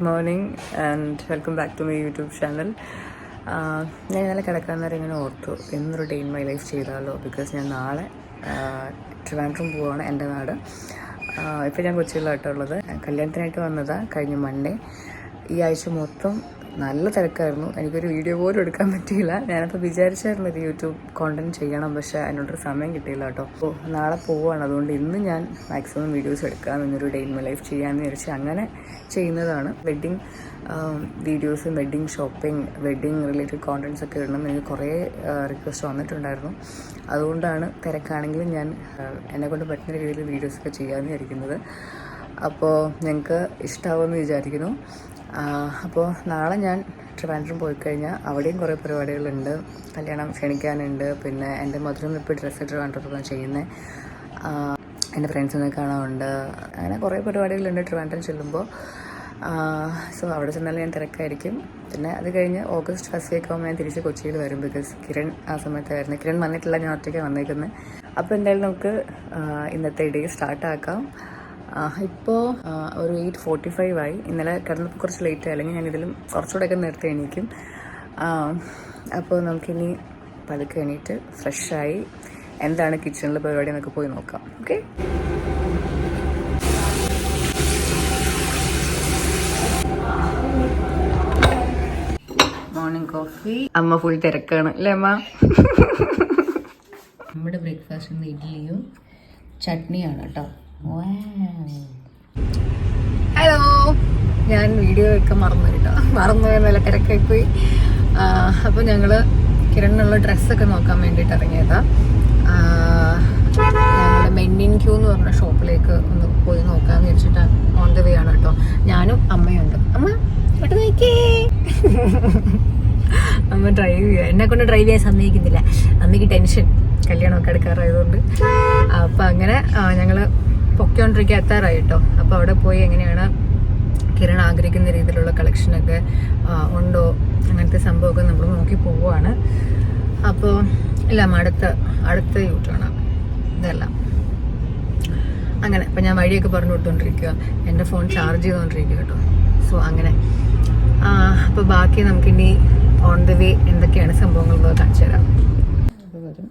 Good morning and welcome back to my YouTube channel. ഞാൻ ഇന്നലെ കിടക്കാൻ നേരം ഇങ്ങനെ ഓർത്തു ഇന്നൊരു ഡേ ഇൻ മൈ ലൈഫ് ചെയ്താലോ? ബിക്കോസ് ഞാൻ നാളെ ട്രിവാൻഡ്രം പോവാണ് എന്റെ നാട്. ഇപ്പോൾ ഞാൻ കൊച്ചിയിലായിട്ടുള്ളത് കല്യാണത്തിനായിട്ട് വന്നതാണ് കഴിഞ്ഞ മൺഡേ ഈ ആഴ്ച മൊത്തം നല്ല തിരക്കായിരുന്നു. എനിക്കൊരു വീഡിയോ പോലും എടുക്കാൻ പറ്റിയില്ല. ഞാനപ്പോൾ വിചാരിച്ചായിരുന്നു ഒരു യൂട്യൂബ് കോണ്ടന്റ് ചെയ്യണം പക്ഷേ അതിനോടൊരു സമയം കിട്ടിയില്ല കേട്ടോ. അപ്പോൾ നാളെ പോവുകയാണ് അതുകൊണ്ട് ഇന്ന് ഞാൻ മാക്സിമം വീഡിയോസ് എടുക്കാം എന്നൊരു ഡേ ഇൻ മൈ ലൈഫ് ചെയ്യാമെന്ന് വിചാരിച്ച് അങ്ങനെ ചെയ്യുന്നതാണ്. വെഡ്ഡിങ് വീഡിയോസും wedding shopping wedding related contents ഒക്കെ ഇടണം എനിക്ക് കുറേ റിക്വസ്റ്റ് വന്നിട്ടുണ്ടായിരുന്നു. അതുകൊണ്ടാണ് തിരക്കാണെങ്കിലും ഞാൻ എന്നെ കൊണ്ട് പറ്റുന്ന രീതിയിൽ വീഡിയോസൊക്കെ ചെയ്യാമെന്ന് വിചാരിക്കുന്നത്. അപ്പോൾ ഞങ്ങൾക്ക് ഇഷ്ടമാവുമെന്ന് വിചാരിക്കുന്നു. അപ്പോൾ നാളെ ഞാൻ ട്രിവാൻഡ്രം പോയി കഴിഞ്ഞാൽ അവിടെയും കുറേ പരിപാടികളുണ്ട്. കല്യാണം ക്ഷണിക്കാനുണ്ട്. പിന്നെ എന്റെ മധുരം ഇപ്പോൾ ഡ്രസ്സ് ട്രിവാൻഡ്രത്താണ് ചെയ്യുന്നത് എന്റെ ഫ്രണ്ട്സിനെ കാണാറുണ്ട് അങ്ങനെ കുറേ പരിപാടികളുണ്ട് ട്രിവാൻഡ്രം ചെല്ലുമ്പോൾ സോ അവിടെ ചെന്നാൽ ഞാൻ തിരക്കായിരിക്കും. പിന്നെ അത് കഴിഞ്ഞ് ഓഗസ്റ്റ് ഫസ്റ്റ് വീക്ക് ആകുമ്പോൾ ഞാൻ തിരിച്ച് കൊച്ചിയിൽ വരും ബിക്കോസ് കിരൺ ആ സമയത്തായിരുന്നു. കിരൺ വന്നിട്ടില്ല ഞാൻ ഒറ്റയ്ക്ക് വന്നേക്കുന്നത് അപ്പോൾ എന്തായാലും നമുക്ക് ഇന്നത്തെ ഡേ സ്റ്റാർട്ടാക്കാം ഇപ്പോൾ ഒരു എയ്റ്റ് ഫോർട്ടി ഫൈവ് ആയി. ഇന്നലെ കിടന്നപ്പോൾ കുറച്ച് ലേറ്റ് ആയി. അല്ലെങ്കിൽ ഞാൻ ഇതിലും കുറച്ചുകൂടെയൊക്കെ നേരത്തെ എണീക്കും. അപ്പോൾ നമുക്കിനി പതുക്കെ എണീറ്റ് ഫ്രഷായി എന്താണ് കിച്ചണിലെ പരിപാടി എന്നൊക്കെ പോയി നോക്കാം. ഓക്കെ മോർണിംഗ് കോഫി അമ്മ ഫുൾ തിരക്കാണ്. അല്ലേ അമ്മ? നമ്മുടെ ബ്രേക്ക്ഫാസ്റ്റ് ഇന്ന് ഇഡ്ഡലിയും ചട്നിയാണ് കേട്ടോ. ഹലോ ഞാൻ വീഡിയോ ഒക്കെ മറന്നു കേട്ടോ. മറന്നു നല്ല തിരക്കായി പോയി. അപ്പോൾ ഞങ്ങൾ കിരണിനുള്ള ഡ്രസ്സൊക്കെ നോക്കാൻ വേണ്ടിയിട്ട് ഇറങ്ങിയതാ. ഞങ്ങളുടെ മെന്നിൻ ക്യൂ എന്ന് പറഞ്ഞ ഷോപ്പിലേക്ക് ഒന്ന് പോയി നോക്കാന്ന് വെച്ചിട്ട് ഓൺ ദ വേ ആണ് കേട്ടോ. ഞാനും അമ്മയുണ്ട്. അമ്മ ഇങ്ങോട്ട് നോക്കേ അമ്മ ഡ്രൈവ് ചെയ്യുക എന്നെ കൊണ്ട് ഡ്രൈവ് ചെയ്യാൻ സമ്മതിക്കുന്നില്ല. അമ്മയ്ക്ക് ടെൻഷൻ കല്യാണമൊക്കെ എടുക്കാറായതുകൊണ്ട് അപ്പം അങ്ങനെ ഞങ്ങൾ പൊക്കോണ്ടിരിക്കുക എത്താറായി കേട്ടോ അപ്പോൾ അവിടെ പോയി എങ്ങനെയാണ് കിരൺ ആഗ്രഹിക്കുന്ന രീതിയിലുള്ള കളക്ഷനൊക്കെ ഉണ്ടോ? അങ്ങനത്തെ സംഭവമൊക്കെ നമ്മൾ നോക്കി പോവുകയാണ്. അപ്പോൾ എല്ലാം അടുത്ത അടുത്ത യൂട്ടാണ്. ഇതെല്ലാം. അങ്ങനെ അപ്പം ഞാൻ വഴിയൊക്കെ പറഞ്ഞു കൊടുത്തോണ്ടിരിക്കുക എന്റെ ഫോൺ ചാർജ് ചെയ്തുകൊണ്ടിരിക്കുക കേട്ടോ. സോ അങ്ങനെ. അപ്പോൾ ബാക്കി നമുക്കിനി ഓൺ ദ വേ എന്തൊക്കെയാണ് സംഭവങ്ങൾ കാണിച്ചു തരാം ഇത് വരും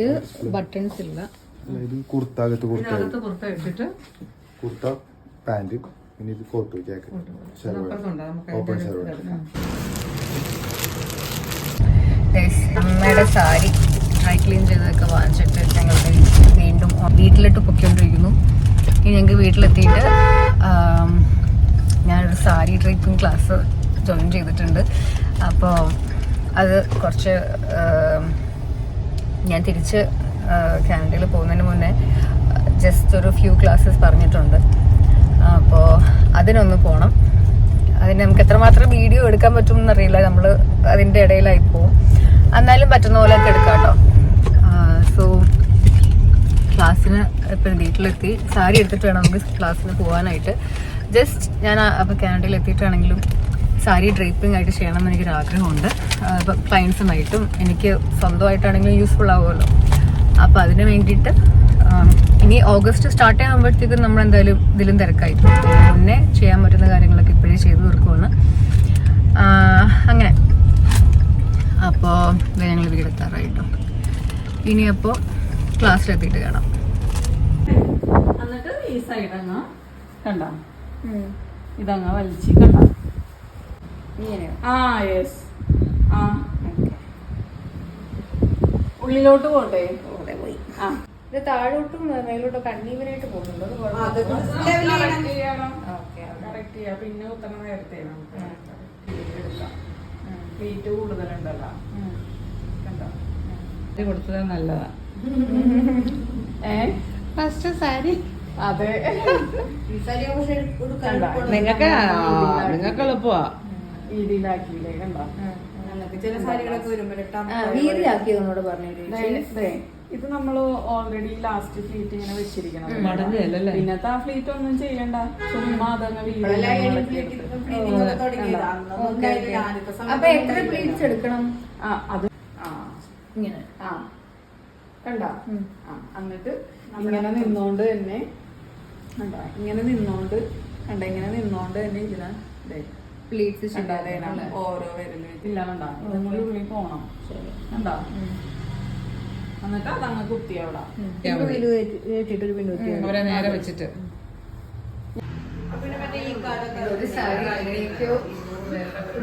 ഇത് ബട്ടൺസ് ഇല്ല. ഇത് കുർത്ത അകത്ത് കുർത്ത ഇതിനകത്ത് പുറത്ത് ഇട്ടിട്ട് കുർത്ത പാന്റ് പിന്നെ ഇത് കോട്ട് ജാക്കറ്റ് ഓപ്പൺ ഷർട്ട്. അമ്മയുടെ സാരി ഡ്രൈ ക്ലീൻ ചെയ്തൊക്കെ വാങ്ങിച്ചിട്ട് ഞങ്ങൾ വീണ്ടും വീട്ടിലിട്ട് പൊക്കിക്കൊണ്ടിരിക്കുന്നു ഇനി ഞങ്ങൾക്ക് വീട്ടിലെത്തിയിട്ട് ഞാനൊരു സാരി ഡ്രൈപ്പിംഗ് ക്ലാസ് ജോയിൻ ചെയ്തിട്ടുണ്ട്. അപ്പോൾ അത് കുറച്ച് ഞാൻ തിരിച്ച് കാനഡയിൽ പോകുന്നതിന് മുന്നേ ജസ്റ്റ് ഒരു ഫ്യൂ ക്ലാസ്സസ് പറഞ്ഞിട്ടുണ്ട്. അപ്പോൾ അതിനൊന്ന് പോകണം അതിന് നമുക്ക് എത്രമാത്രം വീഡിയോ എടുക്കാൻ പറ്റും എന്നറിയില്ല നമ്മൾ അതിന്റെ ഇടയിലായി പോവും. എന്നാലും പറ്റുന്ന പോലെയൊക്കെ എടുക്കാം കേട്ടോ. സോ ക്ലാസ്സിന് ഇപ്പം വീട്ടിലെത്തി. സാരി എടുത്തിട്ട് വേണം നമുക്ക് ക്ലാസ്സിന് പോകാനായിട്ട് ജസ്റ്റ് ഞാൻ അപ്പോൾ കാനഡയിൽ എത്തിയിട്ടാണെങ്കിലും സാരി ഡ്രേപ്പിംഗ് ആയിട്ട് ചെയ്യണം എന്ന് എനിക്കൊരു ആഗ്രഹമുണ്ട് ഇപ്പം ക്ലയൻസുമായിട്ടും എനിക്ക് സ്വന്തമായിട്ടാണെങ്കിലും യൂസ്ഫുൾ ആവുമല്ലോ. അപ്പോൾ അതിന് വേണ്ടിയിട്ട് ഇനി ഓഗസ്റ്റ് സ്റ്റാർട്ട് ചെയ്യാകുമ്പോഴത്തേക്കും നമ്മൾ എന്തായാലും ഇതിലും തിരക്കായി. മുന്നേ ചെയ്യാൻ പറ്റുന്ന കാര്യങ്ങളൊക്കെ ഇപ്പോഴേ ചെയ്തു തീർക്കുവാണ്. അങ്ങനെ. അപ്പോൾ ഞങ്ങൾ വീടെത്താറായിട്ടോ ഇനിയപ്പോൾ ക്ലാസ്സിലെത്തിയിട്ട് കാണാം. എന്നിട്ട് ഈ സൈഡ് അങ്ങ് കണ്ട? ഇതങ്ങ് വലിച്ച് കണ്ട? ആ യെസ് ആ. ഉള്ളിലോട്ട് പോട്ടെ? പോയി. ആ. ഇത് താഴോട്ടും മേലോട്ടും കണ്ണീവനായിട്ട് പോകുന്നുണ്ടോ. കറക്റ്റ് ചെയ്യണം. ചെയ്യാം. പിന്നെ ഉത്തരം നേരത്തെ വെയിറ്റ് കൂടുതലുണ്ടല്ലോ. കണ്ടോ? ഇത് കൊടുത്തത് നല്ലതാ. ഏ? ഫസ്റ്റ് സാരി അതെ. നിങ്ങൾക്ക് നിങ്ങൾക്ക് എളുപ്പമാ. രീതിയിലാക്കിയില്ലേ? കണ്ടോ? ചില സാരികളൊക്കെ വരുമ്പോൾ പറഞ്ഞു ഇത് നമ്മൾ ഓൾറെഡി ലാസ്റ്റ് ഫ്ലീറ്റ് ഇങ്ങനെ വെച്ചിരിക്കണം പിന്നത്തെ ആ ഫ്ലീറ്റ് ഒന്നും ചെയ്യണ്ട. ചുമ്മാ അതങ്ങ് വീട് അപ്പൊ എത്ര പ്ലേറ്റ്സ് എടുക്കണം? ആ അത് ആ. ഇങ്ങനെ. ആ. കണ്ട? എന്നിട്ട് ഇങ്ങനെ നിന്നോണ്ട് തന്നെ. കണ്ട? ഇങ്ങനെ നിന്നോണ്ട്. കണ്ട? ഇങ്ങനെ നിന്നോണ്ട് തന്നെ ഇതിനാ ദേ, പ്ലീറ്റ്സ് ഞാൻ ഓരോ വിരൽ വെച്ച് ഇല്ല കണ്ട ഇതും ഉള്ളിൽ പോണം. കണ്ടാ? എന്നിട്ട് അതങ്ങ് കുത്തി അവിടെ. അവരെ നേരെ വെച്ചിട്ട്. ഒരു സാരി എങ്ങനെയൊക്കെയോ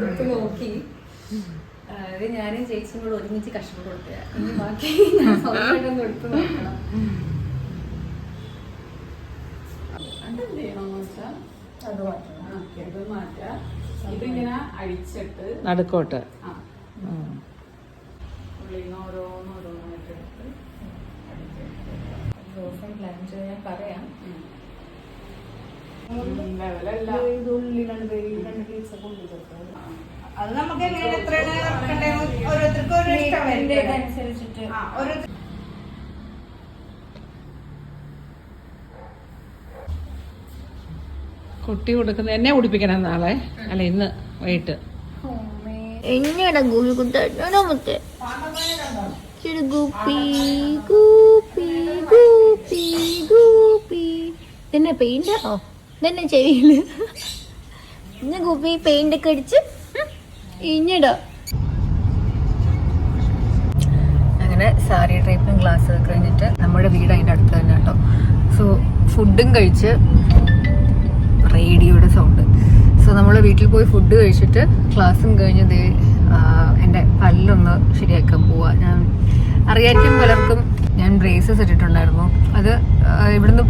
എടുത്ത് നോക്കി. ഞാനും ചേച്ചിയും കൂടെ ഒരുമിച്ച് കഷ്ടപ്പെട്ട് കൊടുത്തതാ ഇനി ബാക്കി ഞാൻ സ്വന്തമായിട്ടൊന്ന് എടുത്ത് നോക്കണം. ചെയ്യണമെന്ന് വെച്ചാൽ അത് മാറ്റാ. ഇതിങ്ങനെ അഴിച്ചിട്ട് നടുക്കോട്ട്. പറയാം. അത് നമുക്ക് എങ്ങനെ എത്രയാണ് ഇറക്കണ്ടേന്ന് ഓരോരുത്തർക്കും ഓരോ അനുസരിച്ചിട്ട്. ഓരോ ഓരോരുത്തർ കുട്ടി കൊടുക്കുന്നത് എന്നെ കുടിപ്പിക്കണം നാളെ. അല്ല ഇന്ന് വൈകിട്ട്. എന്നെയാടാ ഗോപി കുട്ടി ചെറു ഗൂപ്പി ഗൂപ്പി ഗൂപ്പി ഗോപി നിന്നെ പെയിന്റോ നിന്നെ ചെവിയിൽ? ഇന്ന് ഗൂപ്പി പെയിന്റ് ഒക്കെ അടിച്ച് ഇഞ്ഞിടോ. അങ്ങനെ സാരി ട്രൈപ്പും ഗ്ലാസ് ഒക്കെ കഴിഞ്ഞിട്ട് നമ്മുടെ വീട് അതിന്റെ അടുത്ത് തന്നെ കേട്ടോ. സോ ഫുഡും കഴിച്ച് റേഡിയോയുടെ സൗണ്ട്. സോ നമ്മൾ വീട്ടിൽ പോയി ഫുഡ് കഴിച്ചിട്ട് ക്ലാസ്സും കഴിഞ്ഞ് എന്റെ പല്ലൊന്ന് ശരിയാക്കാൻ പോവാ. ഞാൻ അറിയായിരിക്കും പലർക്കും ഞാൻ ബ്രേസസ് ഇട്ടിട്ടുണ്ടായിരുന്നു. അത് ഇവിടുന്ന്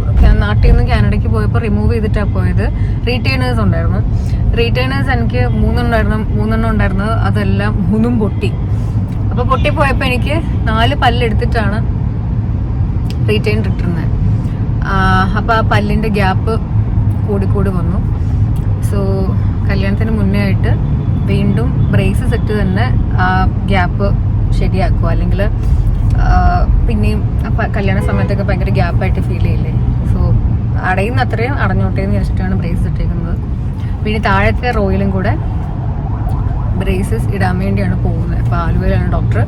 നാട്ടിൽ നിന്ന് കാനഡയ്ക്ക് പോയപ്പോൾ റിമൂവ് ചെയ്തിട്ടാണ് പോയത്. റീറ്റേണേഴ്സ് ഉണ്ടായിരുന്നു. റീറ്റേണേഴ്സ് എനിക്ക് മൂന്നെണ്ണമായിരുന്നു മൂന്നെണ്ണം ഉണ്ടായിരുന്നു. അതെല്ലാം മൂന്നും പൊട്ടി. അപ്പോൾ പൊട്ടിപ്പോയപ്പോൾ എനിക്ക് നാല് പല്ലെടുത്തിട്ടാണ് റീറ്റേൺ ഇട്ടിരുന്നത് അപ്പോൾ ആ പല്ലിന്റെ ഗ്യാപ്പ് കൂടി കൂടി വന്നു. സോ കല്യാണത്തിന് മുന്നേ ആയിട്ട് വീണ്ടും ബ്രേസ് സെറ്റ് തന്നെ ആ ഗ്യാപ്പ് ശരിയാക്കുക. അല്ലെങ്കിൽ പിന്നെയും കല്യാണ സമയത്തൊക്കെ ഭയങ്കര ഗ്യാപ്പായിട്ട് ഫീൽ ചെയ്യില്ലേ? സോ അടയുന്ന അത്രയും അടഞ്ഞോട്ടെ എന്ന് വെച്ചിട്ടാണ് ബ്രേസ് ഇട്ടേക്കുന്നത്. പിന്നെ താഴത്തെ റോയിലും കൂടെ ബ്രേസസ് ഇടാൻ വേണ്ടിയാണ് പോകുന്നത്. അപ്പോൾ ആലുവയിലാണ് ഡോക്ടർ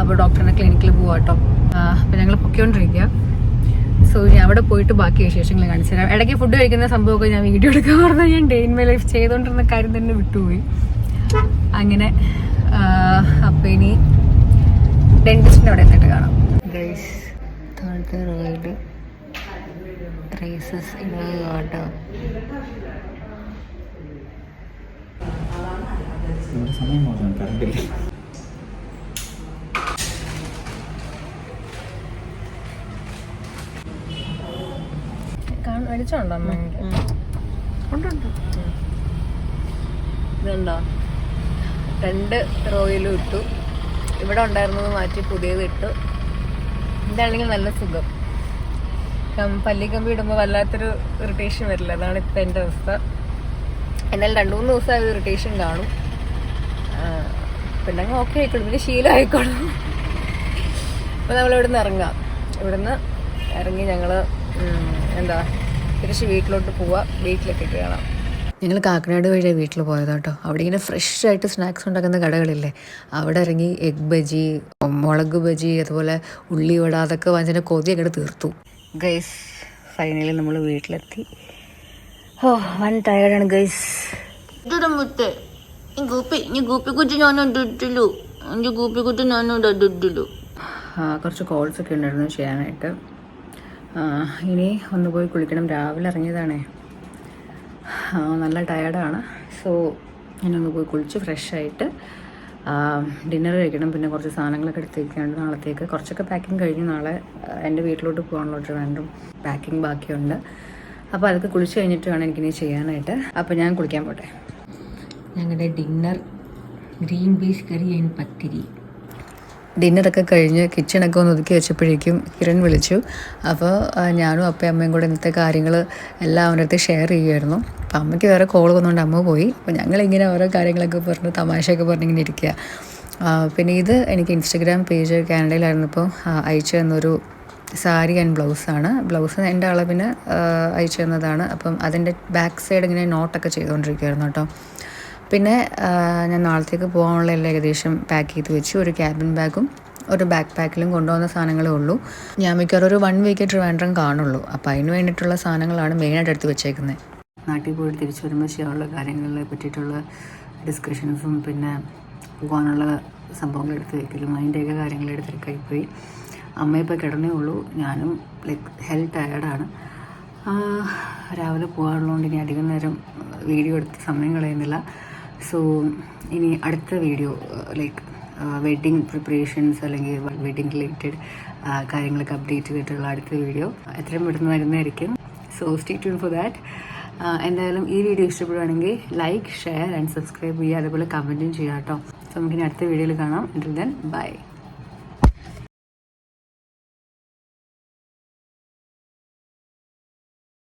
അപ്പോൾ ഡോക്ടറിന്റെ ക്ലിനിക്കിൽ പോവാട്ടോ അപ്പോൾ ഞങ്ങൾ പൊയ്ക്കൊണ്ടിരിക്കുക സോ ഞാൻ അവിടെ പോയിട്ട് ബാക്കി വിശേഷങ്ങൾ കാണിച്ചു തരാം. ഇടയ്ക്ക് ഫുഡ് കഴിക്കുന്ന സംഭവമൊക്കെ ഞാൻ വീഡിയോ എടുക്കാൻ പറഞ്ഞാൽ ഞാൻ ഡേ ഇൻ മൈ ലൈഫ് ചെയ്തുകൊണ്ടിരുന്ന കാര്യം തന്നെ വിട്ടുപോയി. അങ്ങനെ അപ്പോൾ ഇനി ഡെന്റിസ്റ്റിന്റെ അവിടെ എത്തിയിട്ട് കാണാം. ഗൈസ് താഴത്തെ റോയിൽ റേസസ് കേട്ടോ. നമ്മുടെ സമയം മോശം കറണ്ടില്ല അമ്മ? ഇതുണ്ടോ? രണ്ട് റോയിലും ഇട്ടു. ഇവിടെ ഉണ്ടായിരുന്നത് മാറ്റി പുതിയത് ഇട്ടു. ഇതാണെങ്കിൽ നല്ല സുഖം. പല്ലി കമ്പി ഇടുമ്പോൾ വല്ലാത്തൊരു ഇറിറ്റേഷൻ വരില്ല. അതാണ് ഇപ്പം എന്റെ അവസ്ഥ. എന്നാൽ രണ്ടു മൂന്ന് ദിവസം അത് ഇറിറ്റേഷൻ കാണും. പിന്നെ അങ്ങ് ഓക്കെ ആയിക്കോളും. പിന്നെ ശീലം ആയിക്കോളും അപ്പോൾ നമ്മൾ ഇവിടുന്ന് ഇറങ്ങാം ഇവിടുന്ന് ഇറങ്ങി ഞങ്ങൾ എന്താ തിരിച്ച് വീട്ടിലോട്ട് പോവാം വീട്ടിലൊക്കെ കാണാം ഞങ്ങൾ കാക്കനാട് വഴിയാണ് വീട്ടിൽ പോയത് കേട്ടോ. അവിടെ ഇങ്ങനെ ഫ്രഷ് ആയിട്ട് സ്നാക്സ് ഉണ്ടാക്കുന്ന കടകളില്ലേ? അവിടെ ഇറങ്ങി എഗ് ബജി മുളക് ബജി അതുപോലെ ഉള്ളി വട അതൊക്കെ വാങ്ങിച്ചതിന്റെ കൊതി അങ്ങോട്ട് തീർത്തു. ഗൈസ് ഫൈനലി നമ്മൾ വീട്ടിലെത്തി. ഓ വൺ ടയർഡാണ് ഗൈസ് മുത്തെ. ഈ ഗോപി ഈ ഗോപി കുട്ടി ഞാൻ ഇട്ടില്ലു. എന്റെ ഗോപി കുട്ടി ഇട്ടില്ലു. ആ, കുറച്ച് കോൾസ് ഒക്കെ ഉണ്ടായിരുന്നു ചെയ്യാനായിട്ട്. ഇനി ഒന്ന് പോയി കുളിക്കണം. രാവിലെ ഇറങ്ങിയതാണേ. നല്ല ടയർഡാണ് സോ ഞാനൊന്ന് പോയി കുളിച്ച് ഫ്രഷായിട്ട് ഡിന്നർ കഴിക്കണം. പിന്നെ കുറച്ച് സാധനങ്ങളൊക്കെ എടുത്ത് നാളത്തേക്ക്. കുറച്ചൊക്കെ പാക്കിങ് കഴിഞ്ഞ്. നാളെ എന്റെ വീട്ടിലോട്ട് പോകാനുള്ള വേണ്ടും പാക്കിങ് ബാക്കിയുണ്ട്. അപ്പോൾ അതൊക്കെ കുളിച്ച് കഴിഞ്ഞിട്ട് വേണം എനിക്കിനി ചെയ്യാനായിട്ട്. അപ്പോൾ ഞാൻ കുളിക്കാൻ പോട്ടെ. ഞങ്ങളുടെ dinner green peas curry and pathiri ഡിന്നറൊക്കെ കഴിഞ്ഞ് കിച്ചണൊക്കെ ഒന്ന് ഒതുക്കി വെച്ചപ്പോഴേക്കും കിരൺ വിളിച്ചു. അപ്പോൾ ഞാനും അപ്പയും അമ്മയും കൂടെ ഇന്നത്തെ കാര്യങ്ങൾ എല്ലാം അവന്റെ അടുത്ത് ഷെയർ ചെയ്യുമായിരുന്നു അപ്പം അമ്മയ്ക്ക് വേറെ കോൾ വന്നുകൊണ്ട് അമ്മ പോയി. അപ്പോൾ ഞങ്ങളിങ്ങനെ ഓരോ കാര്യങ്ങളൊക്കെ പറഞ്ഞ് തമാശയൊക്കെ പറഞ്ഞിങ്ങനെ ഇരിക്കുക പിന്നെ ഇത് എനിക്ക് ഇൻസ്റ്റഗ്രാം പേജ് കാനഡയിലായിരുന്നപ്പോൾ അയച്ചു തന്നൊരു സാരി ആൻഡ് ബ്ലൗസാണ് ബ്ലൗസ് എന്റെ അളവിന് അയച്ചു തന്നതാണ്. അപ്പം അതിന്റെ ബാക്ക് സൈഡ് ഇങ്ങനെ നോട്ടൊക്കെ ചെയ്തുകൊണ്ടിരിക്കുമായിരുന്നു കേട്ടോ. പിന്നെ ഞാൻ നാളത്തേക്ക് പോകാനുള്ള എല്ലാം ഏകദേശം പാക്ക് ചെയ്ത് വെച്ച്. ഒരു ക്യാബിൻ ബാഗും ഒരു ബാക്ക് പാക്കിലും കൊണ്ടുപോകുന്ന സാധനങ്ങളേ ഉള്ളൂ. ഞാൻ മിക്കവാറും ഒരു വൺ വീക്ക് ട്രിവാൻഡ്രം കാണുള്ളൂ. അപ്പോൾ അതിന് വേണ്ടിയിട്ടുള്ള സാധനങ്ങളാണ് മെയിനായിട്ട് എടുത്ത് വെച്ചേക്കുന്നത് നാട്ടിൽ പോയിട്ട് തിരിച്ചു വരുമ്പോൾ ചെയ്യാനുള്ള കാര്യങ്ങളെ പറ്റിയിട്ടുള്ള ഡിസ്കഷൻസും പിന്നെ പോകാനുള്ള സംഭവങ്ങൾ എടുത്ത് വെക്കലും അതിന്റെയൊക്കെ കാര്യങ്ങൾ എടുത്ത് പോയി. അമ്മ ഇപ്പോൾ കിടന്നേ ഉള്ളൂ. ഞാനും ലൈക്ക് ഹെൽത്ത് ടയർഡാണ് രാവിലെ പോകാനുള്ളതുകൊണ്ട് ഇനി അധികം നേരം വീഡിയോ എടുത്ത് സമയം കളയുന്നില്ല. സോ ഇനി അടുത്ത വീഡിയോ ലൈക്ക് വെഡ്ഡിങ് പ്രിപ്പറേഷൻസ് അല്ലെങ്കിൽ വെഡ്ഡിങ് റിലേറ്റഡ് കാര്യങ്ങളൊക്കെ അപ്ഡേറ്റ് ചെയ്തിട്ടുള്ള അടുത്ത വീഡിയോ എത്രയും പെട്ടെന്ന് വരുന്നതായിരിക്കും. So stay tune for that എന്തായാലും ഈ വീഡിയോ ഇഷ്ടപ്പെടുവാണെങ്കിൽ ലൈക്ക് ഷെയർ ആൻഡ് സബ്സ്ക്രൈബ് ചെയ്യുക. അതുപോലെ കമന്റും ചെയ്യാം കേട്ടോ. സോ നമുക്കിനി അടുത്ത വീഡിയോയിൽ കാണാം. Then bye